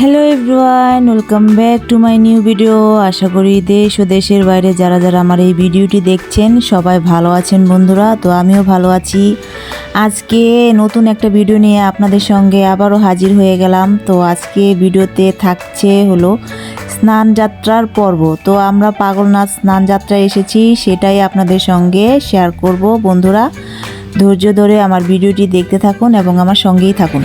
Hello everyone welcome back to my new video আশা করি দেশ ও দেশের বাইরে যারা যারা আমার এই ভিডিওটি দেখছেন, সবাই ভালো আছেন বন্ধুরা, তো আমিও ভালো আছি। আজকে নতুন একটা ভিডিও নিয়ে আপনাদের সঙ্গে আবারও হাজির হয়ে গেলাম। তো আজকে ভিডিওতে থাকছে হলো স্নান যাত্রার পর্ব। তো আমরা পাগলনাথ স্নান যাত্রায় এসেছি, সেটাই আপনাদের সঙ্গে শেয়ার করব। বন্ধুরা, ধৈর্য ধরে আমার ভিডিওটি দেখতে থাকুন এবং আমার সঙ্গেই থাকুন।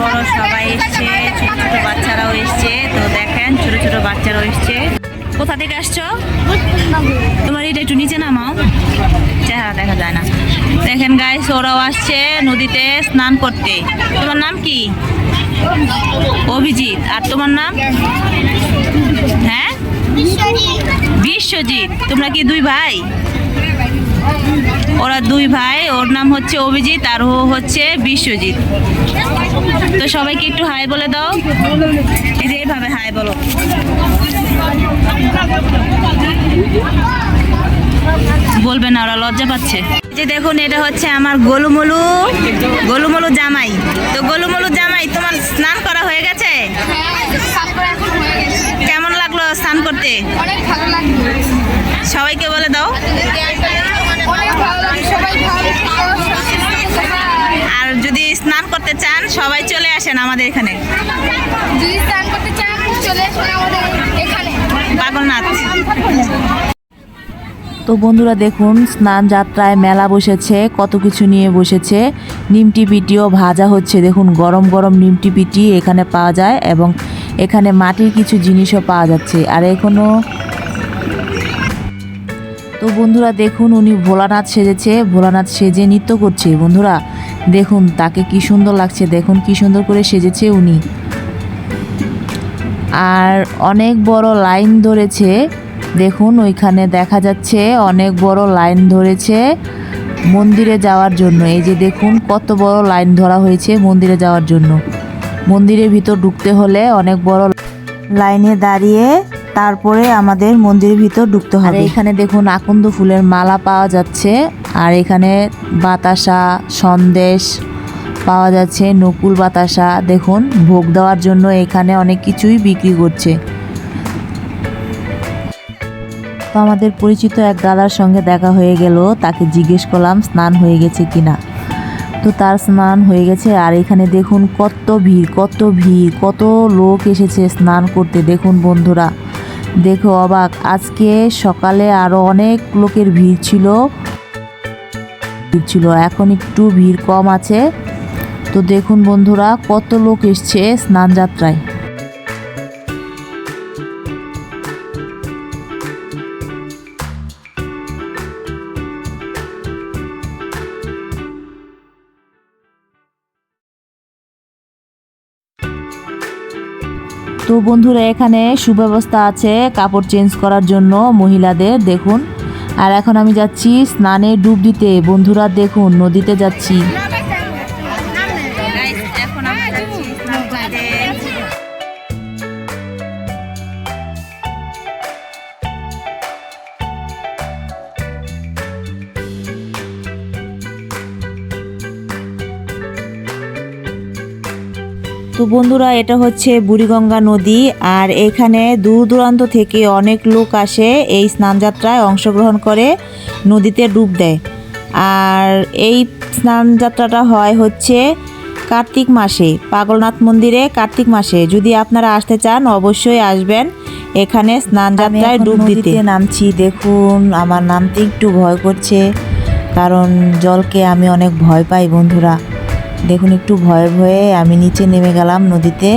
বড় সবাই এসছে, ছোট ছোট বাচ্চারাও এসছে। তো দেখেন, ছোট ছোট বাচ্চারাও এসছে। কোথা থেকে আসছো? তোমার এটা একটু নিচে নামাও। চেহারা দেখা যায় না। দেখেন গাইস ওরাও আসছে নদীতে স্নান করতে। তোমার নাম কি? অভিজিৎ। আর তোমার নাম? হ্যাঁ? বিশ্বজিৎ। তোমরা কি দুই ভাই? ওরা দুই ভাই ওর নাম হচ্ছে অভিজিৎ আর ও হচ্ছে বিশ্বজিৎ। তো সবাইকে একটু হাই বলে দাও। এই যে এইভাবে হাই বলো। বলবে না ওরা লজ্জা পাচ্ছে। এই যে দেখুন এটা হচ্ছে আমার গোলুমলু গোলুমলু জামাই। তো গোলুমলু জামাই তোমার স্নান করা হয়ে গেছে? কেমন লাগল স্নান করতে? সবাইকে বলে দাও। আর যদি স্নান করতে চান সবাই চলে আসেন আমাদের এখানে। যদি স্নান করতে চান চলে আসুন আমাদের এখানে। পাগলনাথ তো বন্ধুরা দেখুন স্নান যাত্রায় মেলা বসেছে কত কিছু নিয়ে বসেছে। নিমটি পিটিও ভাজা হচ্ছে দেখুন গরম গরম নিমটি পিটি এখানে পাওয়া যায় এবং এখানে মাটির কিছু জিনিসও পাওয়া যাচ্ছে। আর এখনও তো বন্ধুরা দেখুন, উনি ভোলানাথ সেজেছে, ভোলানাথ সেজে নৃত্য করছে। বন্ধুরা, দেখুন, তাকে কি সুন্দর লাগছে, দেখুন কি সুন্দর করে সেজেছে উনি। আর অনেক বড় লাইন ধরেছে, দেখুন, ওইখানে দেখা যাচ্ছে, অনেক বড় লাইন ধরেছে মন্দিরে যাওয়ার জন্য। এই যে দেখুন, কত বড় লাইন ধরা হয়েছে মন্দিরে যাওয়ার জন্য। মন্দিরের ভিতর ঢুকতে হলে অনেক বড় লাইনে দাঁড়িয়ে তারপরে আমাদের মন্দিরের ভিতর ঢুকতে হবে। এখানে দেখুন আকন্দ ফুলের মালা পাওয়া যাচ্ছে। আর এখানে বাতাসা সন্দেশ পাওয়া যাচ্ছে নকুল বাতাসা। দেখুন ভোগ দেওয়ার জন্য এখানে অনেক কিছুই বিক্রি করছে। তো আমাদের পরিচিত এক দাদার সঙ্গে দেখা হয়ে গেল। তাকে জিজ্ঞেস করলাম স্নান হয়ে গেছে কিনা? তো তার স্নান হয়ে গেছে। আর এখানে দেখুন কত ভিড় কত ভিড় কত লোক এসেছে স্নান করতে। দেখুন বন্ধুরা দেখো অবাক, আজকে সকালে আরও অনেক লোকের ভিড় ছিল। ভিড় ছিল, এখন একটু ভিড় কম আছে। তো দেখুন বন্ধুরা, কত লোক এসছে স্নান যাত্রায় তো বন্ধুরা, এখানে সুব্যবস্থা আছে কাপড় চেঞ্জ করার জন্য মহিলাদের, দেখুন। আর এখন আমি যাচ্ছি স্নানে ডুব দিতে। বন্ধুরা, দেখুন, নদীতে যাচ্ছি। তো বন্ধুরা এটা হচ্ছে বুড়িগঙ্গা নদী আর এখানে দূর দূরান্ত থেকে অনেক লোক আসে এই স্নানযাত্রায় অংশগ্রহণ করে নদীতে ডুব দেয়। আর এই স্নানযাত্রাটা হয় হচ্ছে কার্তিক মাসে পাগলনাথ মন্দিরে কার্তিক মাসে। যদি আপনারা আসতে চান অবশ্যই আসবেন এখানে স্নানযাত্রায় ডুব দিতে। নামছি দেখুন আমার নামতে একটু ভয় করছে কারণ জলকে আমি অনেক ভয় পাই বন্ধুরা। দেখুন, একটু ভয়ে ভয়ে আমি নিচে নেমে গেলাম নদীতে।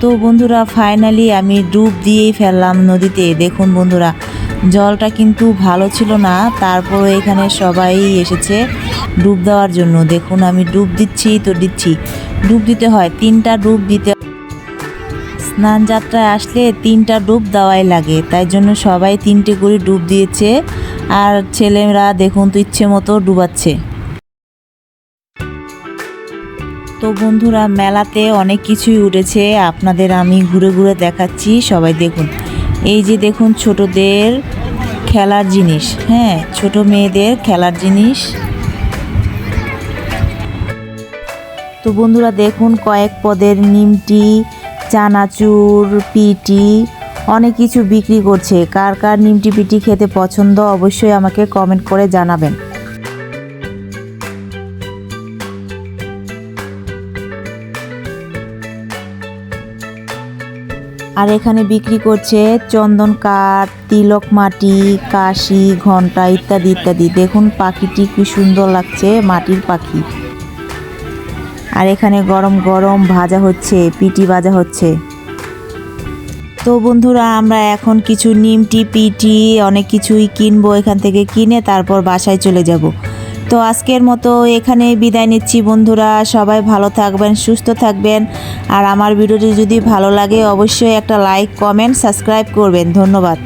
তো বন্ধুরা ফাইনালি আমি ডুব দিয়েই ফেললাম নদীতে। দেখুন বন্ধুরা, জলটা কিন্তু ভালো ছিল না তারপর এখানে সবাই এসেছে ডুব দেওয়ার জন্য। দেখুন, আমি ডুব দিচ্ছি তো দিচ্ছি। ডুব দিতে হয়, তিনটা ডুব দিতে স্নান যাত্রায় আসলে তিনটা ডুব দেওয়াই লাগে। তাই জন্য সবাই তিনটে করে ডুব দিয়েছে। আর ছেলেরা দেখুন তো ইচ্ছে মতো ডুবাচ্ছে। তো বন্ধুরা, মেলাতে অনেক কিছুই উঠেছে। আপনাদের আমি ঘুরে ঘুরে দেখাচ্ছি। সবাই দেখুন। এই যে দেখুন ছোটদের খেলার জিনিস। হ্যাঁ ছোট মেয়েদের খেলার জিনিস। তো বন্ধুরা দেখুন কয়েক পদের নিমটি চানাচুর, পিটি, অনেক কিছু বিক্রি করছে। কার কার নিমটি পিটি খেতে পছন্দ অবশ্যই আমাকে কমেন্ট করে জানাবেন। আর এখানে বিক্রি করছে চন্দন কাঠ, তিলক মাটি, কাশি, ঘণ্টা ইত্যাদি ইত্যাদি। দেখুন পাখিটি কি সুন্দর লাগছে, মাটির পাখি। আর এখানে গরম গরম ভাজা হচ্ছে, পিটি ভাজা হচ্ছে। তো বন্ধুরা, আমরা এখন কিছু নিমটি, পিটি, অনেক কিছুই কিনবো এখান থেকে কিনে তারপর বাসায় চলে যাব। তো আজকের মতো এখানে বিদায় নিচ্ছি বন্ধুরা। সবাই ভালো থাকবেন, সুস্থ থাকবেন। আর আমার ভিডিওটি যদি ভালো লাগে, অবশ্যই একটা লাইক, কমেন্ট, সাবস্ক্রাইব করবেন। ধন্যবাদ।